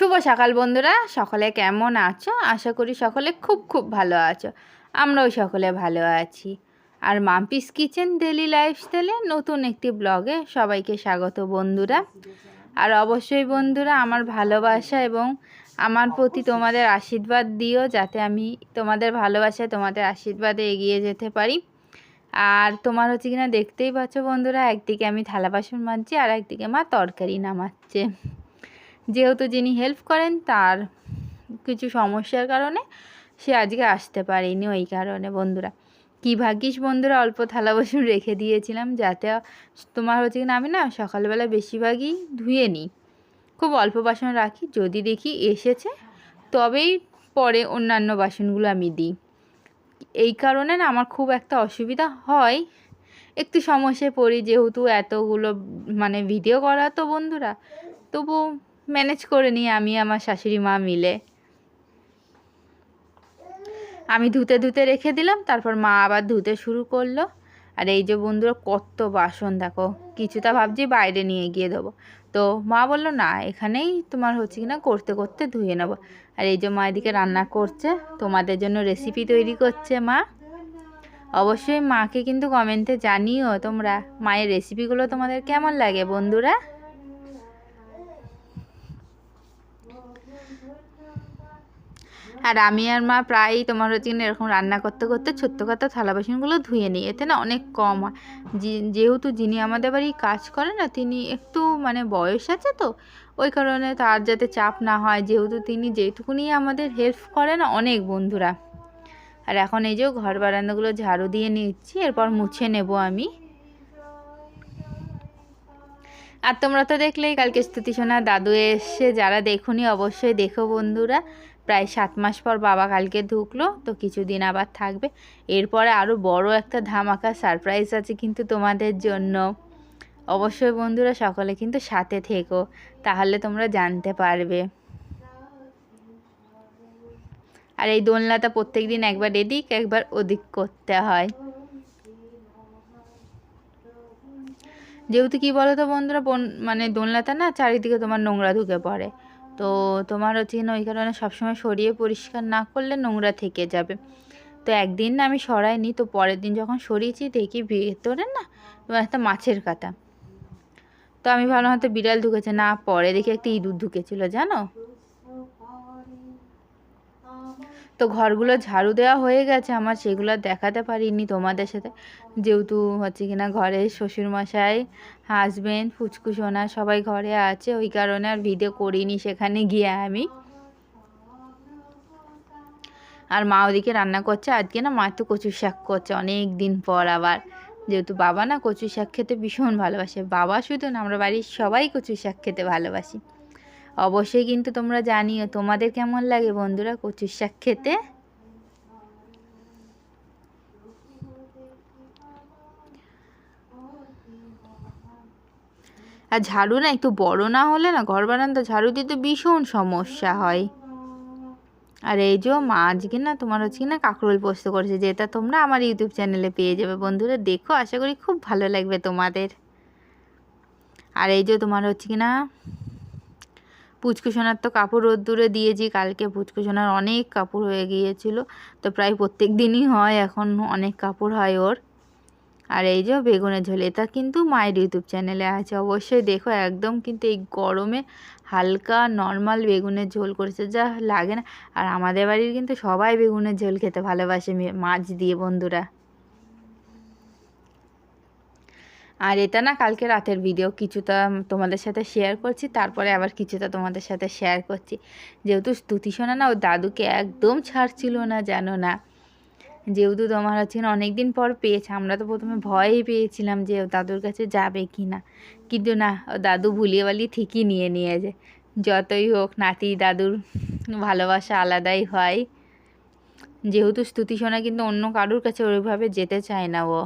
শুভ সকাল বন্ধুরা, সকলে কেমন আছো? আশা করি সকলে খুব খুব ভালো আছো। আমরাও সকলে ভালো আছি। আর মাম্পিস কিচেন ডেলি লাইফস্টাইলে নতুন একটি ব্লগে সবাইকে স্বাগত বন্ধুরা। আর অবশ্যই বন্ধুরা, আমার ভালোবাসা এবং আমার প্রতি তোমাদের আশীর্বাদ দিও যাতে আমি তোমাদের ভালোবাসায় তোমাদের আশীর্বাদে এগিয়ে যেতে পারি। আর তোমার হচ্ছে কিনা দেখতেই পাচ্ছ বন্ধুরা, একদিকে আমি থালা বাসন মাজছি আর একদিকে মা তরকারি নামাচ্ছে। যেহেতু যিনি হেল্প করেন, তার কিছু সমস্যার কারণে সে আজকে আসতে পারেনি ওই কারণে। বন্ধুরা, কী ভাগ্যিস বন্ধুরা, অল্প থালা বাসন রেখে দিয়েছিলাম যাতে তোমার হচ্ছে কিনা আমি না সকালবেলা বেশিরভাগই ধুয়ে নিই। খুব অল্প বাসন রাখি, যদি দেখি এসেছে, তবেই পরে অন্যান্য বাসনগুলো আমি দিই। এই কারণে না আমার খুব একটা অসুবিধা হয়। একটু সমস্যায় পড়ি যেহেতু এতগুলো মানে ভিডিও করা তো বন্ধুরা তবু ম্যানেজ করে নিই আমি আমার শাশুড়ি মা মিলে। আমি ধুতে ধুতে রেখে দিলাম, তারপর মা আবার ধুতে শুরু করল। আর এই যে বন্ধুরা, কত বাসন, দেখো, কিছুটা ভাবছি বাইরে নিয়ে গিয়ে দেবো। তো মা বলল, না, এখানেই তোমার হচ্ছে কিনা করতে করতে ধুয়ে নেব। আর এই যে মা এদিকে রান্না করছে, তোমাদের জন্য রেসিপি তৈরি করছে মা। অবশ্যই মাকে কিন্তু কমেন্টে জানিও তোমরা, মায়ের রেসিপিগুলো তোমাদের কেমন লাগে বন্ধুরা? আর আমি আর মা প্রায়ই তোমার হচ্ছে এরকম রান্না করতে করতে ছোট্ট খাটো থালা বাসনগুলো ধুয়ে নিই। এতে না অনেক কম হয়। যেহেতু যিনি আমাদের বাড়ি কাজ করে না, তিনি একটু মানে বয়স আছে তো, ওই কারণে তার যাতে চাপ না হয়, যেহেতু তিনি যেটুকুনি আমাদের হেল্প করে না অনেক বন্ধুরা। আর এখন এই যে ঘর বারান্দাগুলো ঝাড়ু দিয়ে নিচ্ছি, এরপর মুছে নেব আমি। আর তোমরা তো দেখলেই কালকে স্তুতি সোনা দাদু এসে যারা দেখুনি, অবশ্যই দেখো বন্ধুরা। প্রায় সাত মাস পর বাবা কালকে ঢুকলো, তো কিছুদিন আবার থাকবে। এরপরে আরও বড় একটা ধামাকা সারপ্রাইজ আছে কিন্তু তোমাদের জন্য। অবশ্যই বন্ধুরা সকলে কিন্তু সাথে থেকো, তাহলে তোমরা জানতে পারবে। আর এই দোলনাটা প্রত্যেক দিন একবার এদিক, একবার ওদিক করতে হয়। যেহেতু কী বলো তো বন্ধুরা মানে দোলনাটা না চারিদিকে তোমার নোংরা ঢুকে পড়ে। তো তোমার হচ্ছে কিনা ওই কারণে সবসময় সরিয়ে পরিষ্কার না করলে নোংরা থেকে যাবে। তো একদিন না আমি সরাইনি, তো পরের দিন যখন সরিয়েছি দেখি ভেতরে না একটা মাছের কাটা। তো আমি ভাবলাম হয়তো বিড়াল ঢুকেছে, না পরে দেখি একটা ইঁদুর ঢুকেছিল, জানো? তো ঘরগুলো ঝাড়ু দেওয়া হয়ে গেছে, আমার সেগুলো দেখাতে পারিনি তোমাদের সাথে। যেহেতু হচ্ছে কিনা ঘরে শ্বশুরমশাই হাজবেন্ড ফুচকুসোনা সবাই ঘরে আছে, ওই কারণে আর ভিডিও করিনি সেখানে গিয়ে আমি। আর মা ওদিকে রান্না করছে, আজকে না মা তো কচুর শাক করছে, অনেক দিন পর আবার। যেহেতু বাবা না কচু শাক খেতে ভীষণ ভালোবাসে, বাবা শুধু না, আমরা বাড়ির সবাই কচু শাক খেতে ভালোবাসি। অবশ্যই কিন্তু তোমরা জানিও। তোমাদের কেমন লাগে বন্ধুরা কচুর শাক খেতে? আর ঝাড়ু না একটু বড় না হলে না ঘর বারান্দা ঝাড়ু দিতে ভীষণ সমস্যা হয়। আর এই যে মা আজকে না তোমার হচ্ছে না কাঁকরোল পোস্ত করেছে, যেটা তোমরা আমার ইউটিউব চ্যানেলে পেয়ে যাবে। বন্ধুরা দেখো, আশা করি খুব ভালো লাগবে তোমাদের। আর এই যে তোমার হচ্ছে কি না পুচকুসোনার তো কাপড় রোদ্দুরে দিয়েছি, কালকে পুচকুসোনার অনেক কাপড় হয়ে গিয়েছিল। তো প্রায় প্রত্যেক দিনই হয়, এখন অনেক কাপড় হয় ওর। আর এই যে বেগুনের ঝোল এটা কিন্তু মায়ের ইউটিউব চ্যানেলে আছে, অবশ্যই দেখো। একদম কিন্তু এই গরমে হালকা, নর্মাল বেগুনের ঝোল করেছে, যা লাগে না। আর আমাদের বাড়ির কিন্তু সবাই বেগুনের ঝোল খেতে ভালোবাসে, মাছ দিয়ে বন্ধুরা। আর এটা না কালকে রাতের ভিডিও কিছুটা তোমাদের সাথে শেয়ার করছি, তারপরে আবার কিছুটা তোমাদের সাথে শেয়ার করছি। যেহেতু স্তুতি শোনা না ও দাদুকে একদম ছাড়ছিল না, জানো না। যেহেতু তোমার হচ্ছে অনেক দিন পর পেয়েছে, আমরা তো প্রথমে ভয়ই পেয়েছিলাম যে দাদুর কাছে যাবে কি না কিন্তু না, ও দাদু ভুলিয়ে বালিয়ে ঠিকই নিয়ে নিয়েছে। যতই হোক, নাতি দাদুর ভালোবাসা আলাদাই হয়। যেহেতু স্তুতি শোনা কিন্তু অন্য কারুর কাছে ওইভাবে যেতে চায় না ও।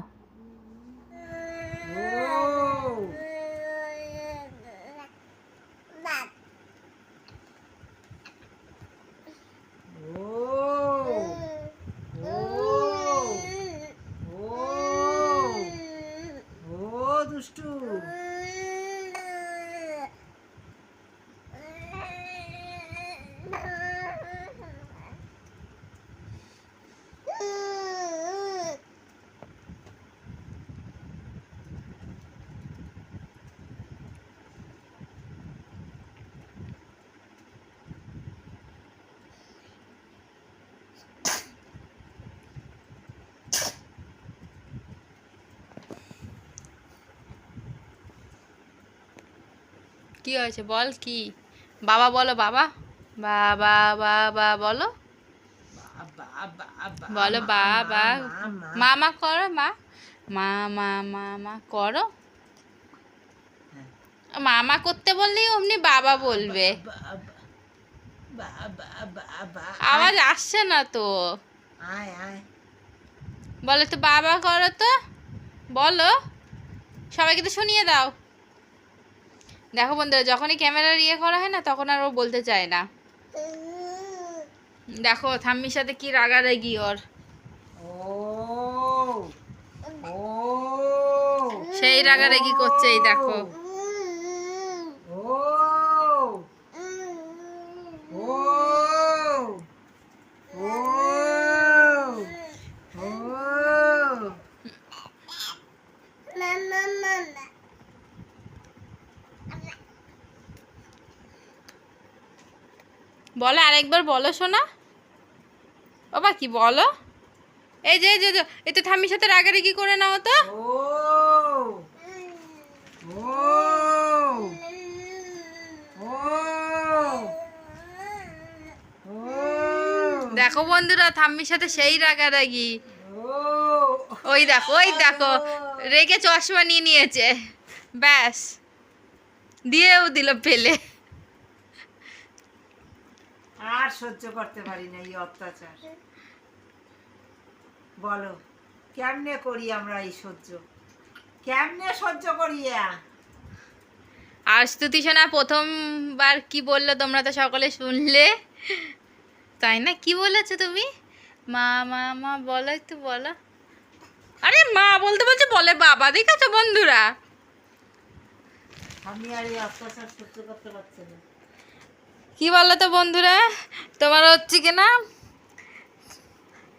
কি হয়েছে বল কি? বাবা বলো বাবা। বাবা বাবা বলো। বলো বাবা। মামা করো মা। মা মা মামা করো। মামা করতে বললেই অমনি বাবা বলবে। আওয়াজ আসছে না তো। বলো তো বাবা করো তো। বলো। সবাইকে তো শুনিয়ে দাও। দেখো বন্ধুরা যখনই ক্যামেরার ইয়ে করা হয় না তখন আর ও বলতে চায় না। দেখো থাম্মির সাথে কি রাগারাগি ওর। সেই রাগারাগি করছে এই দেখো ও ও ও ও বলো, আরেকবার বলো শোনা বাবা, কি বলো? এই যে যে, এই তো থাম্মির সাথে রাগারাগি করে নাও তো। দেখো বন্ধুরা থাম্মির সাথে সেই রাগারাগি। ওই দেখো ওই দেখো রেগে চশমা নিয়ে নিয়েছে। ব্যাস, দিয়েও দিল পেলে। আর সহ্য করতে পারি না এই অত্যাচার। বলো কেমনে করি আমরা এই সহ্য? কেমনে সহ্য করি আর স্তুতি সোনা প্রথমবার কি বলল তোমরা তো সকলে শুনলে? তাই না? কি বলেছ তুমি? মা মা মা বলো একটু বলো। আরে মা বলতে বলছে বলে বাবা দেখেছ বন্ধুরা? আমি আর এই অত্যাচার সহ্য করতে পারছি না। কি বলো তো বন্ধুরা? তোমার হচ্ছে কি না?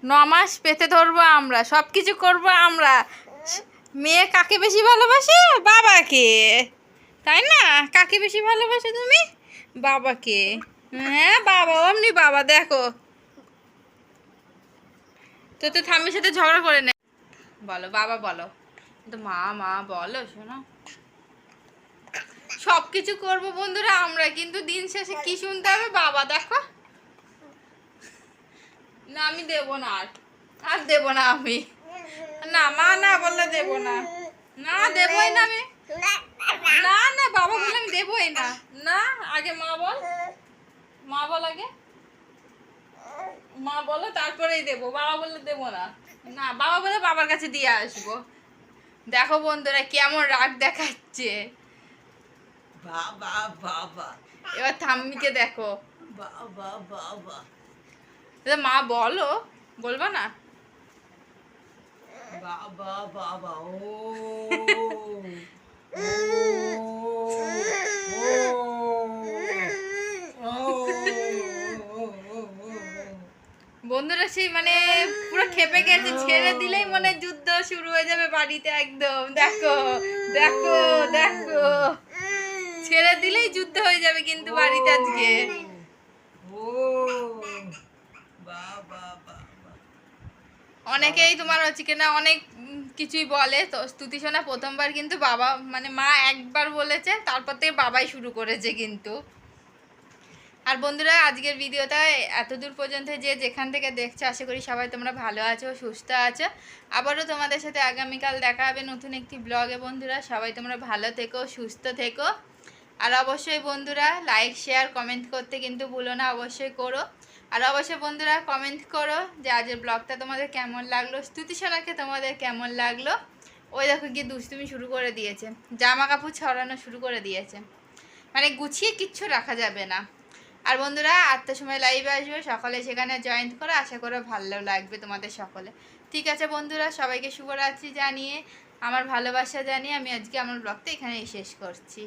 ন মাস পেতে ধরবো আমরা সব কিছু করব আমরা। মেয়ে কাকে বেশি ভালোবাসে? বাবাকে। তাই না? কাকে বেশি ভালোবাসে তুমি? বাবাকে। হ্যাঁ বাবা অমনি বাবা, দেখো। তো তো থামির সাথে ঝগড়া করে নে। বলো, বাবা বলো। তো মা মা, বলো, শোনো। সব কিছু করব বন্ধুরা, আমরা কিন্তু দিন শেষে কি শুনতে হবে? বাবা, দেখো। না, আমি দেব না আর। আর দেব না আমি। না, মা না বললে দেব না। না, দেবই না আমি। না না, বাবা বললে আমি দেবই না। না, আগে মা বল। মা বল আগে। মা বলো তারপরেই দেবো। বাবা বললে দেবো না। না, বাবা বলে বাবার কাছে দিয়ে আসব। দেখো বন্ধুরা, কেমন রাগ দেখাচ্ছে। বাবা বাবা এবার থাম্মিকে দেখো বাবা বাবা মা বলো বলবা না বাবা বাবা ও বন্ধুরা সেই মানে পুরো খেপে গেছে ছেড়ে দিলেই মনে হয় যুদ্ধ শুরু হয়ে যাবে বাড়িতে একদম দেখো দেখো দেখো ছেড়ে দিলেই যুদ্ধ হয়ে যাবে কিন্তু বাড়িতে আজকে। অনেকেই তোমার হচ্ছে কিনা অনেক কিছুই বলে। তো স্তুতি শোনা প্রথমবার কিন্তু বাবা মানে মা একবার বলেছে তারপর থেকে বাবাই শুরু করেছে কিন্তু। আর বন্ধুরা আজকের ভিডিওটা এত দূর পর্যন্ত যে যেখান থেকে দেখছ আশা করি সবাই তোমরা ভালো আছো সুস্থ আছো। আবারও তোমাদের সাথে আগামীকাল দেখা হবে নতুন একটি ব্লগে বন্ধুরা। সবাই তোমরা ভালো থেকো সুস্থ থেকো। আর অবশ্যই বন্ধুরা লাইক শেয়ার কমেন্ট করতে কিন্তু ভুলো না, অবশ্যই করো। আর অবশ্যই বন্ধুরা কমেন্ট করো যে আজের ব্লগটা তোমাদের কেমন লাগল স্তুতি সোনাকে তোমাদের কেমন লাগল। ওই দেখো গিয়ে দুষ্টুমি শুরু করে দিয়েছে জামা কাপড় ছড়ানো শুরু করে দিয়েছে। মানে গুছিয়ে কিচ্ছু রাখা যাবে না। আর বন্ধুরা আটটার সময় লাইভে আসবে, সকালে সেখানে জয়েন করে, আশা করে ভালো লাগবে তোমাদের সকলে। ঠিক আছে বন্ধুরা, সবাইকে শুভরাত্রি জানিয়ে, আমার ভালোবাসা জানিয়ে আমি আজকে আমার ব্লগটা এখানেই শেষ করছি।